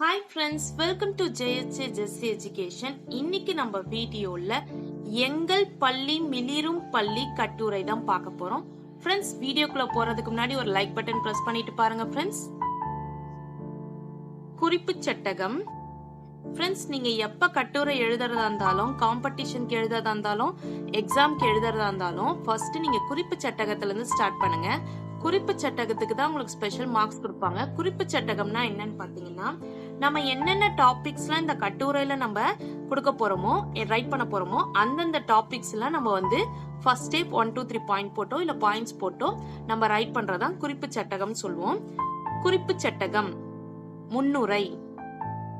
Hi friends welcome to ஜெயச்சே ஜெஸ்ஸி education இன்னைக்கு நம்ம வீடியோவில் எங்கள் பள்ளி மிளிரும் பள்ளி கட்டுரை தான் பார்க்க போறோம். ஃப்ரெண்ட்ஸ் வீடியோக்குள்ள போறதுக்கு முன்னாடி ஒரு லைக் பட்டன் பிரஸ் பண்ணிட்டு பாருங்க ஃப்ரெண்ட்ஸ் குறிப்பு சட்டகம். ஃப்ரெண்ட்ஸ் நீங்க எப்ப கட்டுரை எழுதுறதா இருந்தாலும் காம்படிஷனுக்கு எழுதுறதா இருந்தாலும் எக்ஸாம்க்கு எழுதுறதா இருந்தாலும் ஃபர்ஸ்ட் நீங்க குறிப்பு சட்டகத்துல இருந்து ஸ்டார்ட் பண்ணுங்க. குறிப்பு சட்டகத்துக்கு தான் உங்களுக்கு ஸ்பெஷல் மார்க்ஸ் கொடுப்பாங்க. குறிப்பு சட்டகம்னா என்னன்னு பார்த்தீங்கன்னா நம்ம என்னென்ன டாபிக்ஸ்லாம் இந்த கட்டுரையில நம்ம கொடுக்க போறோமோ ரைட் பண்ண போறோமோ அந்தந்த டாபிக்ஸ்லாம் நம்ம வந்து first step one two three point photo இல்ல பாயிண்ட்ஸ் போட்டோ நம்ம ரைட் பண்றதான் குறிப்பு சட்டகம் சொல்லுவோம். குறிப்பு சட்டகம் முன்னுரை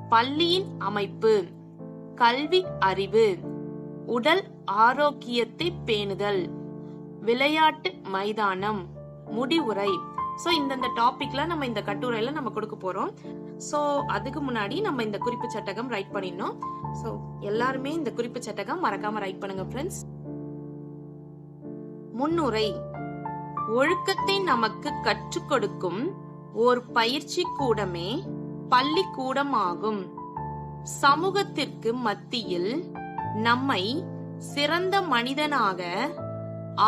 பள்ளியின் அமைப்பு கல்வி அறிவு உடல் ஆரோக்கியத்தை பேணுதல் விளையாட்டு மைதானம் முடிவுரை. சோ இந்தந்த டாபிக்ல நம்ம இந்த கட்டுரையில நம்ம கொடுக்க போறோம். ஸோ அதுக்கு முன்னாடி நம்ம இந்த குறிப்பு சட்டகம் ரைட் பண்ணிடணும். ஸோ எல்லாருமே இந்த குறிப்பு சட்டகம் மறக்காம ரைட் பண்ணுங்க ஃப்ரெண்ட்ஸ் முன்னுரை. ஒழுக்கத்தை நமக்கு கற்றுக் கொடுக்கும் ஓர் பயிற்சி கூடமே பள்ளிக்கூடம் ஆகும் சமூகத்திற்கு மத்தியில் நம்மை சிறந்த மனிதனாக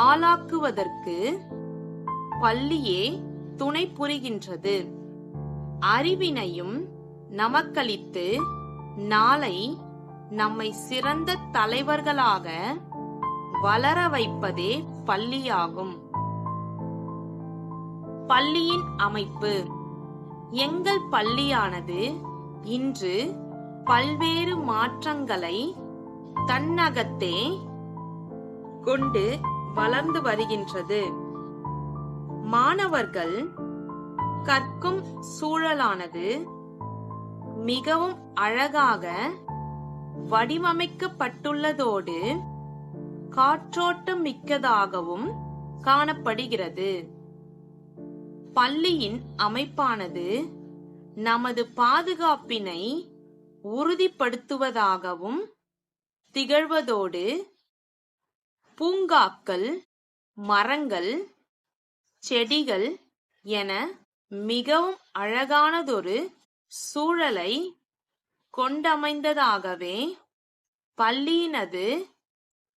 ஆளாக்குவதற்கு பள்ளியே துணை புரிகின்றது. அறிவினையும் நமக்களித்து நாளை நம்மை சிறந்த தலைவர்களாக வளர வைப்பதே பள்ளியாகும். பள்ளியின் அமைப்பு. எங்கள் பள்ளியானது இன்று பல்வேறு மாற்றங்களை தன்னகத்தே கொண்டு வளர்ந்து வருகின்றது. மாணவர்கள் கற்கும் சூழலானது மிகவும் அழகாக வடிவமைக்கப்பட்டுள்ளதோடு காற்றோட்டம் மிக்கதாகவும் காணப்படுகிறது. பள்ளியின் அமைப்பானது நமது பாதுகாப்பினை உறுதிப்படுத்துவதாகவும் திகழ்வதோடு பூங்காக்கள் மரங்கள் செடிகள் என மிகவும் அழகானதொரு சூழலை கொண்டமைந்ததாகவே பள்ளியினது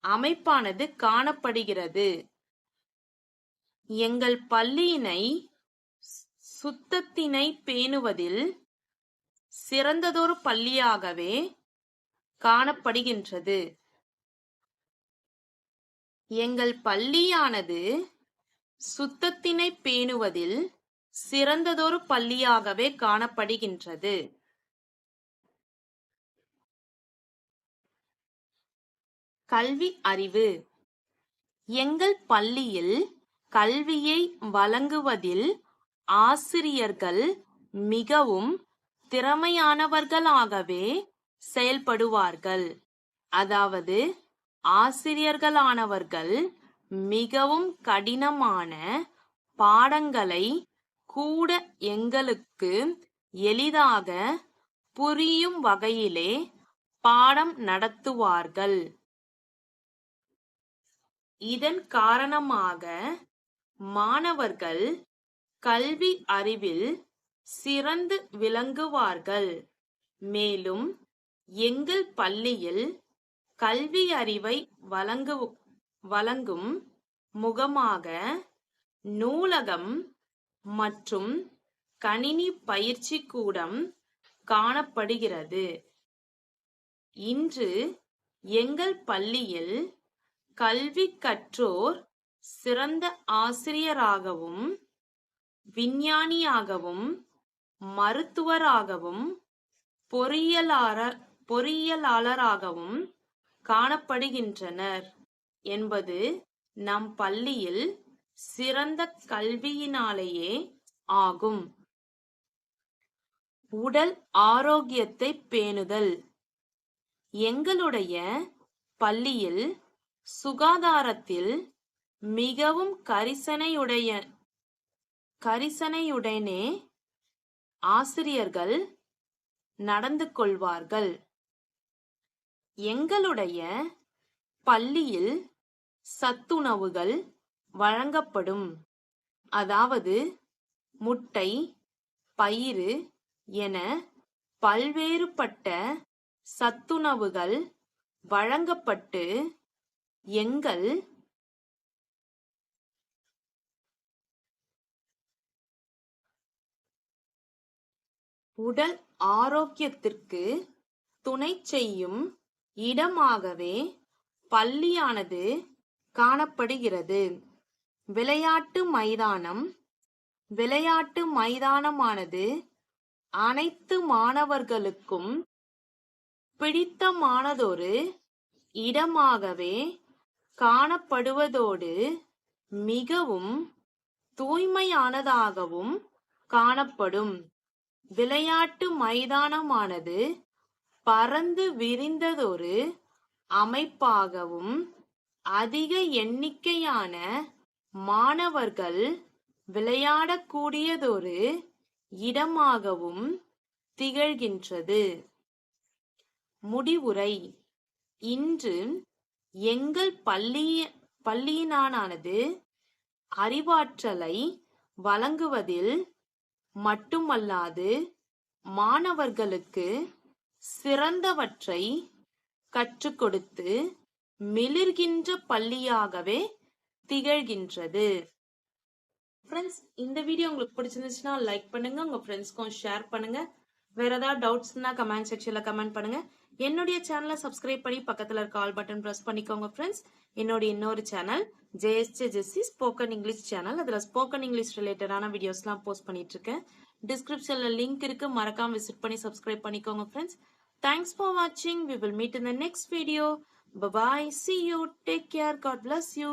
அமைப்பானது காணப்படுகிறது. எங்கள் பள்ளியினை சுத்தத்தினை பேணுவதில் சிறந்ததொரு பள்ளியாகவே காணப்படுகின்றது. எங்கள் பள்ளியானது சுத்தத்தினை பேணுவதில் சிறந்ததொரு பள்ளியாகவே காணப்படுகின்றது. கல்வி அறிவு. எங்கள் பள்ளியில் கல்வியை வழங்குவதில் ஆசிரியர்கள் மிகவும் திறமையானவர்களாகவே செயல்படுவார்கள். அதாவது ஆசிரியர்களானவர்கள் மிகவும் கடினமான பாடங்களை கூட எங்களுக்கு எளிதாக புரியும் வகையிலே பாடம் நடத்துவார்கள். இதன் காரணமாக மாணவர்கள் கல்வி அறிவில் சிறந்து விளங்குவார்கள். மேலும் எங்கள் பள்ளியில் கல்வி அறிவை வழங்கு வழங்கும் முகமாக நூலகம் மற்றும் கணினி பயிற்சி கூடம் காணப்படுகிறது. இன்று எங்கள் பள்ளியில் கல்வி கற்றோர் சிறந்த ஆசிரியராகவும் விஞ்ஞானியாகவும் மருத்துவராகவும் பொறியியலாளர் பொறியியலாளராகவும் காணப்படுகின்றனர் என்பது நம் பள்ளியில் சிறந்த கல்வியினாலேயே ஆகும். உடல் ஆரோக்கியத்தை பேணுதல். எங்களுடைய பள்ளியில் சுகாதாரத்தில் மிகவும் கரிசனையுடைய கரிசனையுடனே ஆசிரியர்கள் நடந்து கொள்வார்கள். எங்களுடைய பள்ளியில் சத்துணவுகள் வழங்கப்படும். அதாவது முட்டை பயிறு என பல்வேறுபட்ட சத்துணவுகள் வழங்கப்பட்டு எங்கள் உடல் ஆரோக்கியத்திற்கு துணை செய்யும் இடமாகவே பள்ளியானது காணப்படுகிறது. விளையாட்டு மைதானம். விளையாட்டு மைதானமானது அனைத்து மாணவர்களுக்கும் பிடித்தமானதொரு இடமாகவே காணப்படுவதோடு மிகவும் தூய்மையானதாகவும் காணப்படும். விளையாட்டு மைதானமானது பரந்து விரிந்ததொரு அமைப்பாகவும் அதிக எண்ணிக்கையான மாணவர்கள் விளையாடக்கூடியதொரு இடமாகவும் திகழ்கின்றது. முடிவுரை. இன்று எங்கள் பள்ளி பள்ளியினானது அறிவாற்றலை வழங்குவதில் மட்டுமல்லாது மாணவர்களுக்கு சிறந்தவற்றை கற்றுக் கொடுத்து மிளிர்கின்ற பள்ளியாகவே திகழ்கின்றது. ஃப்ரெண்ட்ஸ் இந்த வீடியோ உங்களுக்கு பிடிச்சிருந்துச்சுன்னா லைக் பண்ணுங்க உங்க ஃப்ரெண்ட்ஸ்க்கும் ஷேர் பண்ணுங்க. வேற ஏதாவது டவுட்ஸ்னா கமெண்ட் செக்ஷன்ல கமெண்ட் பண்ணுங்க. என்னுடைய சேனலை சப்ஸ்கிரைப் பண்ணி பக்கத்துல இருக்க ஆல் பட்டன் ப்ரெஸ் பண்ணிக்கோங்க ஃப்ரெண்ட்ஸ் என்னுடைய இன்னொரு channel JSJ Jessy spoken English channel அதுல ஸ்போக்கன் இங்கிலீஷ் ரிலேட்டடான வீடியோஸ்லாம் போஸ்ட் பண்ணிட்டு இருக்கேன். டிஸ்கிரிப்ஷன்ல லிங்க் இருக்கு. மறக்காம விசிட் பண்ணி சப்ஸ்கிரைப் பண்ணிக்கோங்க ஃப்ரெண்ட்ஸ் தேங்க்ஸ் ஃபார் வாட்சிங் we will meet in the next video bye see you take care God bless you